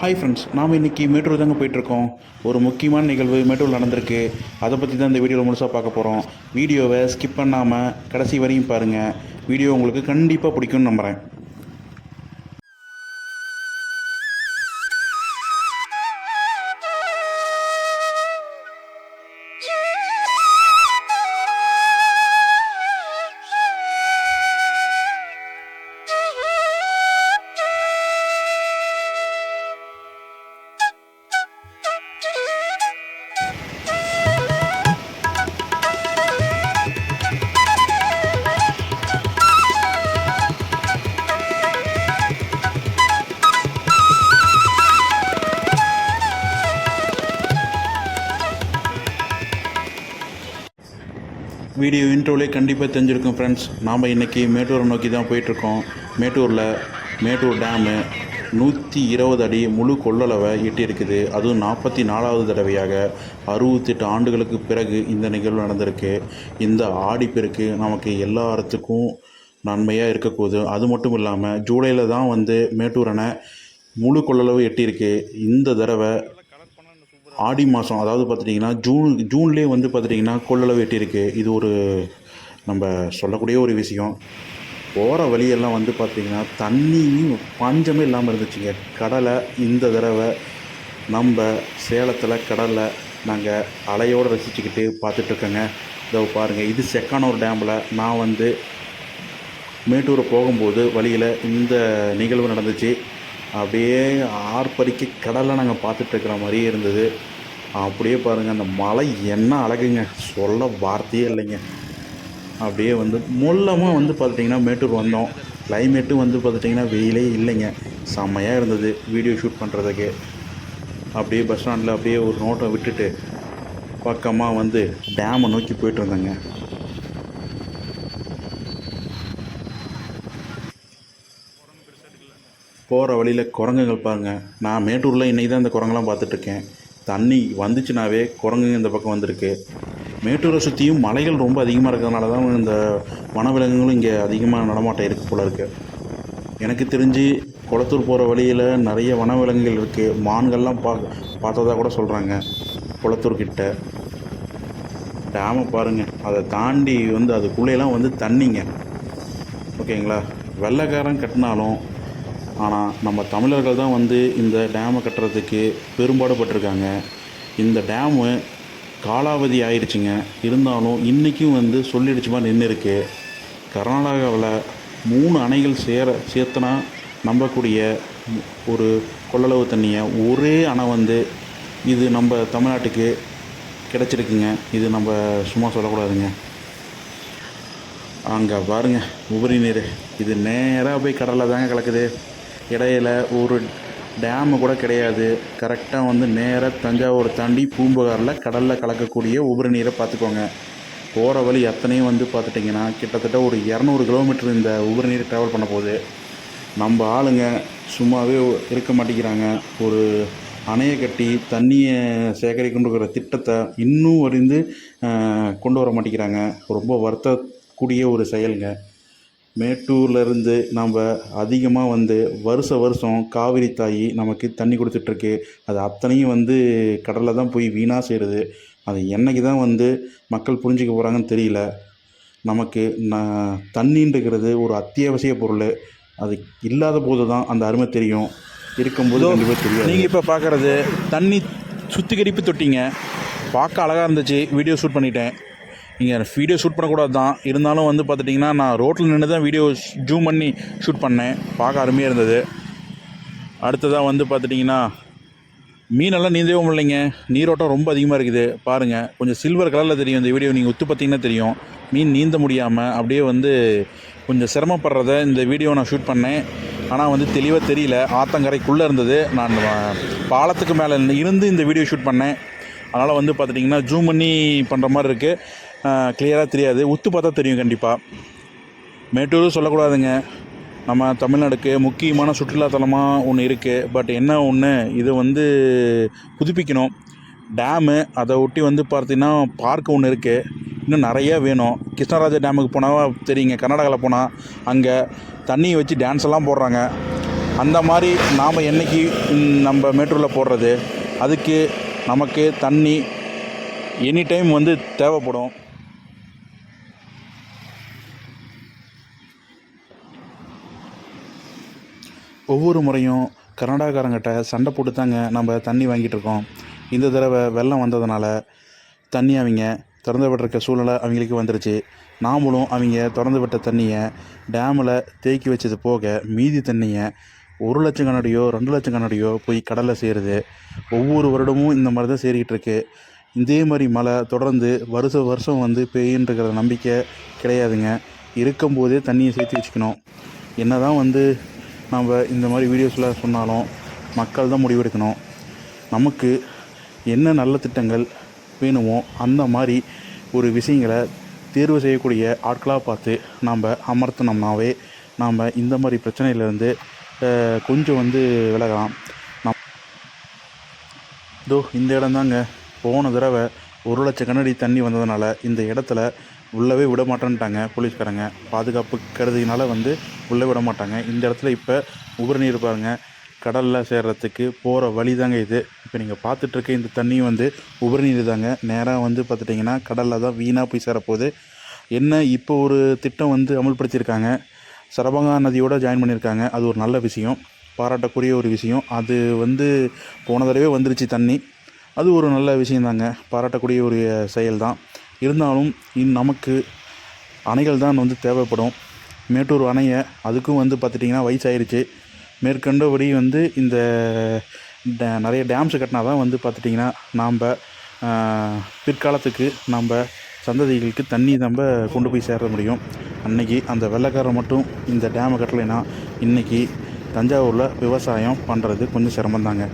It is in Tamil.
ஹாய் ஃப்ரெண்ட்ஸ் நாம் இன்றைக்கி மேட்டூர் தாங்க போயிட்டுருக்கோம். ஒரு முக்கியமான நிகழ்வு மேட்டூரில் நடந்திருக்கு. அதை பற்றி தான் இந்த வீடியோவில் முழுசாக பார்க்க போகிறோம் வீடியோவை ஸ்கிப் பண்ணாமல் கடைசி வரையும் பாருங்கள் வீடியோ உங்களுக்கு கண்டிப்பாக பிடிக்கும்னு நம்புகிறேன் வீடியோ இன்ட்ரோலே கண்டிப்பாக தெரிஞ்சிருக்கும் ஃப்ரெண்ட்ஸ் நாம் இன்றைக்கி மேட்டூரை நோக்கி தான் போயிட்டுருக்கோம். மேட்டூரில் மேட்டூர் டேமு நூற்றி இருபது அடி முழு கொள்ளளவை எட்டியிருக்குது அதுவும் நாற்பத்தி நாலாவது தடவையாக அறுபத்தெட்டு ஆண்டுகளுக்கு பிறகு இந்த நிகழ்வு நடந்திருக்கு. இந்த ஆடிப்பெருக்கு நமக்கு எல்லாத்துக்கும் நன்மையாக இருக்கக்கூது அது மட்டும் இல்லாமல் ஜூலையில் தான் வந்து மேட்டூர் அணை முழு கொள்ளளவு எட்டியிருக்கு. இந்த தடவை ஆடி மாதம் அதாவது பார்த்துட்டிங்கன்னா ஜூன் ஜூன்லேயே வந்து பார்த்துட்டிங்கன்னா கொள்ளளவு எட்டியிருக்கு. இது ஒரு நம்ம சொல்லக்கூடிய ஒரு விஷயம். போகிற வழியெல்லாம் வந்து பார்த்திங்கன்னா தண்ணியும் பஞ்சமே இல்லாமல் இருந்துச்சுங்க. கடலை இந்த தடவை நம்ம சேலத்தில் கடலில் நாங்கள் அலையோடு ரசிச்சுக்கிட்டு பார்த்துட்ருக்கோங்க. இதோ பாருங்கள் இது செக்கானூர் டேமில் நான் வந்து மேட்டூர் போகும்போது வழியில் இந்த நிகழ்வு நடந்துச்சு. அப்படியே ஆர்ப்பரிக்க கடலை நாங்கள் பார்த்துட்டு இருக்கிற மாதிரியே இருந்தது. அப்படியே பாருங்கள் அந்த மலை என்ன அழகுங்க. சொல்ல வார்த்தையே இல்லைங்க. அப்படியே வந்து மூலமாக வந்து பார்த்துட்டிங்கன்னா மேட்டூர் வந்தோம். கிளைமேட்டும் வந்து பார்த்துட்டிங்கன்னா வெயிலே இல்லைங்க. செம்மையாக இருந்தது வீடியோ ஷூட் பண்ணுறதுக்கு அப்படியே பஸ் ஸ்டாண்டில் அப்படியே ஒரு நோட்டை விட்டுட்டு பக்கமாக வந்து டேமை நோக்கி போயிட்டு இருந்தேங்க. போகிற வழியில் குரங்குகள் பாருங்கள் நான் மேட்டூரில் இன்றைக்கி தான் இந்த குரங்கெல்லாம் பார்த்துட்ருக்கேன் தண்ணி வந்துச்சுனாவே குரங்குங்க இந்த பக்கம் வந்திருக்கு. மேட்டூரை சுற்றியும் மலைகள் ரொம்ப அதிகமாக இருக்கிறதுனால தான் இந்த வனவிலங்குகளும் இங்கே அதிகமாக நடமாட்டம் இருக்குது போல இருக்குது எனக்கு தெரிஞ்சு குளத்தூர் போகிற வழியில் நிறைய வனவிலங்குகள் இருக்குது மான்கள்லாம் பா பார்த்ததாக கூட சொல்கிறாங்க குளத்தூர் கிட்ட. டேமை பாருங்கள் அதை தாண்டி வந்து அதுக்குள்ளேலாம் வந்து தண்ணிங்க. ஓகேங்களா? வெள்ளைக்காரன் கட்டினாலும் ஆனால் நம்ம தமிழர்கள் தான் வந்து இந்த டேமை கட்டுறதுக்கு பெரும்பாடுபட்டிருக்காங்க. இந்த டேமு காலாவதி ஆயிடுச்சுங்க இருந்தாலும் இன்றைக்கும் வந்து சொல்லிடுச்சு மாதிரி நின்று இருக்கு கர்நாடகாவில் மூணு அணைகள் சேர சேர்த்தனா நம்பக்கூடிய ஒரு கொள்ளளவு தண்ணியை ஒரே அணை வந்து இது நம்ம தமிழ்நாட்டுக்கு கிடச்சிருக்குங்க. இது நம்ம சும்மா சொல்லக்கூடாதுங்க. அங்கே பாருங்க உபரி நீர். இது நேராக போய் கடலில் தாங்க கலக்குது. இடையில ஒரு டேமு கூட கிடையாது. கரெக்டாக வந்து நேராக தஞ்சாவூர் தாண்டி பூம்புகாரில் கடலில் கலக்கக்கூடிய உபரி நீரை பார்த்துக்கோங்க. போகிற வழி அத்தனையும் வந்து பார்த்துட்டிங்கன்னா கிட்டத்தட்ட ஒரு இரநூறு கிலோமீட்டர் இந்த உபரி நீர் ட்ராவல் பண்ண போகுது. நம்ம ஆளுங்க சும்மாவே இருக்க மாட்டேங்கிறாங்க. ஒரு அணையை கட்டி தண்ணியை சேகரிக்கணுங்கிற திட்டத்தை இன்னும் அறிந்து கொண்டு வர மாட்டேங்கிறாங்க. ரொம்ப வருத்தக்கூடிய ஒரு செயலுங்க. மேட்டூர்லேருந்து நம்ம அதிகமாக வந்து வருஷ வருஷம் காவிரி தாய் நமக்கு தண்ணி கொடுத்துட்ருக்கு. அது அத்தனையும் வந்து கடலில் தான் போய் வீணாக சேருது. அது என்னைக்கு தான் வந்து மக்கள் புரிஞ்சுக்க போகிறாங்கன்னு தெரியல. நமக்கு நான் தண்ணின்றது ஒரு அத்தியாவசிய பொருள். அது இல்லாத போது தான் அந்த அருமை தெரியும். இருக்கும்போது கண்டிப்பாக தெரியாது. நீங்கள் இப்போ பார்க்குறது தண்ணி சுத்திகரிப்பு தொட்டிங்க. பார்க்க அழகாக இருந்துச்சு. வீடியோ ஷூட் பண்ணிட்டேன். இங்கே வீடியோ ஷூட் பண்ணக்கூடாது தான். இருந்தாலும் வந்து பார்த்துட்டிங்கன்னா நான் ரோட்டில் நின்று தான் வீடியோ ஜூம் பண்ணி ஷூட் பண்ணேன். பார்க்க அருமையாக இருந்தது. அடுத்ததாக வந்து பார்த்துட்டிங்கன்னா மீனெல்லாம் நீந்தவே முடியலைங்க. நீரோட்டம் ரொம்ப அதிகமாக இருக்குது. பாருங்கள் கொஞ்சம் சில்வர் கலரில் தெரியும் இந்த வீடியோ நீங்கள் உத்து பார்த்தீங்கன்னா தெரியும். மீன் நீந்த முடியாமல் அப்படியே வந்து கொஞ்சம் சிரமப்படுறத இந்த வீடியோ நான் ஷூட் பண்ணேன். ஆனால் வந்து தெளிவாக தெரியல. ஆத்தங்கரைக்குள்ளே இருந்தது. நான் பாலத்துக்கு மேலே இருந்து இந்த வீடியோ ஷூட் பண்ணேன். அதனால் வந்து பார்த்துட்டிங்கன்னா ஜூம் பண்ணி பண்ணுற மாதிரி இருக்குது கிளியராக தெரியாது. உத்து பார்த்தா தெரியும் கண்டிப்பாக மேட்டூரும் சொல்லக்கூடாதுங்க. நம்ம தமிழ்நாடுக்கு முக்கியமான சுற்றுலாத்தலமாக ஒன்று இருக்குது பட் என்ன ஒன்று இது வந்து புதுப்பிக்கணும். டேமு அதை ஒட்டி வந்து பார்த்தீங்கன்னா பார்க் ஒன்று இருக்குது இன்னும் நிறைய வேணும். கிருஷ்ணராஜ டேமுக்கு போனால் தெரியுங்க. கர்நாடகாவில் போனால் அங்கே தண்ணியை வச்சு டான்ஸ் எல்லாம் போடுறாங்க. அந்த மாதிரி நாம் என்னைக்கு நம்ம மேட்டூரில் போடுறது? அதுக்கு நமக்கு தண்ணி எனி டைம் வந்து தேவைப்படும். ஒவ்வொரு முறையும் கர்நாடகாரங்கிட்ட சண்டை போட்டு தாங்க நம்ம தண்ணி வாங்கிட்டு இருக்கோம் இந்த தடவை வெள்ளம் வந்ததுனால தண்ணி அவங்க திறந்து விட்டுருக்க சூழ்நிலை அவங்களுக்கு வந்துருச்சு. நாமளும் அவங்க திறந்து விட்ட தண்ணியை டேமில் தேக்கி வச்சது போக மீதி தண்ணியை ஒரு லட்சம் கண்ணாடியோ ரெண்டு லட்சம் கண்ணாடியோ போய் கடலில் சேருது. ஒவ்வொரு வருடமும் இந்த மாதிரி தான் சேரிக்கிட்டு இருக்கு இதே மாதிரி மழை தொடர்ந்து வருஷ வருஷம் வந்து பெய்யுன்றங்கிற நம்பிக்கை கிடையாதுங்க. இருக்கும்போதே தண்ணியை சேர்த்து வச்சுக்கணும். என்ன தான் வந்து நம்ம இந்த மாதிரி வீடியோஸில் சொன்னாலும் மக்கள் தான் முடிவெடுக்கணும். நமக்கு என்ன நல்ல திட்டங்கள் வேணுமோ அந்த மாதிரி ஒரு விஷயங்களை தேர்வு செய்யக்கூடிய ஆட்களாக பார்த்து நாம் அமர்த்தினோம்னாவே நாம் இந்த மாதிரி பிரச்சனையிலேருந்து கொஞ்சம் வந்து விலகலாம். நம் இதோ இந்த இடம்தாங்க. போன தடவை ஒரு லட்சம் கண்ணடி தண்ணி வந்ததுனால இந்த இடத்துல உள்ளவே விட மாட்டேன்ட்டாங்க போலீஸ்காரங்க. பாதுகாப்பு கருதினால வந்து உள்ளே விட மாட்டாங்க. இந்த இடத்துல இப்போ உபரி நீர் கடலில் சேர்றதுக்கு போகிற வழி தாங்க இது. இப்போ நீங்கள் பார்த்துட்ருக்க இந்த தண்ணி வந்து உபரி நீர் தாங்க. நேராக வந்து பார்த்துட்டிங்கன்னா கடலில் தான் வீணாக போய் சேரப்போகுது. என்ன இப்போ ஒரு திட்டம் வந்து அமல்படுத்தியிருக்காங்க. சரபங்கா நதியோடு ஜாயின் பண்ணியிருக்காங்க. அது ஒரு நல்ல விஷயம். பாராட்டக்கூடிய ஒரு விஷயம். அது வந்து போன தடவை வந்துருச்சு தண்ணி. அது ஒரு நல்ல விஷயந்தாங்க. பாராட்டக்கூடிய ஒரு செயல் தான் இருந்தாலும் இன் நமக்கு அணைகள் தான் வந்து தேவைப்படும். மேட்டூர் அணைய அதுக்கும் வந்து பார்த்துட்டிங்கன்னா வயசாயிருச்சு. மேற்கண்டபடி வந்து இந்த டே- நிறைய டேம்ஸ் கட்டினா தான் வந்து பார்த்துட்டிங்கன்னா நாம் பிற்காலத்துக்கு நம்ம சந்ததிகளுக்கு தண்ணி நம்ம கொண்டு போய் சேர முடியும். அன்னைக்கு அந்த வெள்ளைக்காரன் மட்டும் இந்த டேமை கட்டலைன்னா இன்றைக்கி தஞ்சாவூரில் விவசாயம் பண்ணுறது கொஞ்சம் சிரமந்தாங்க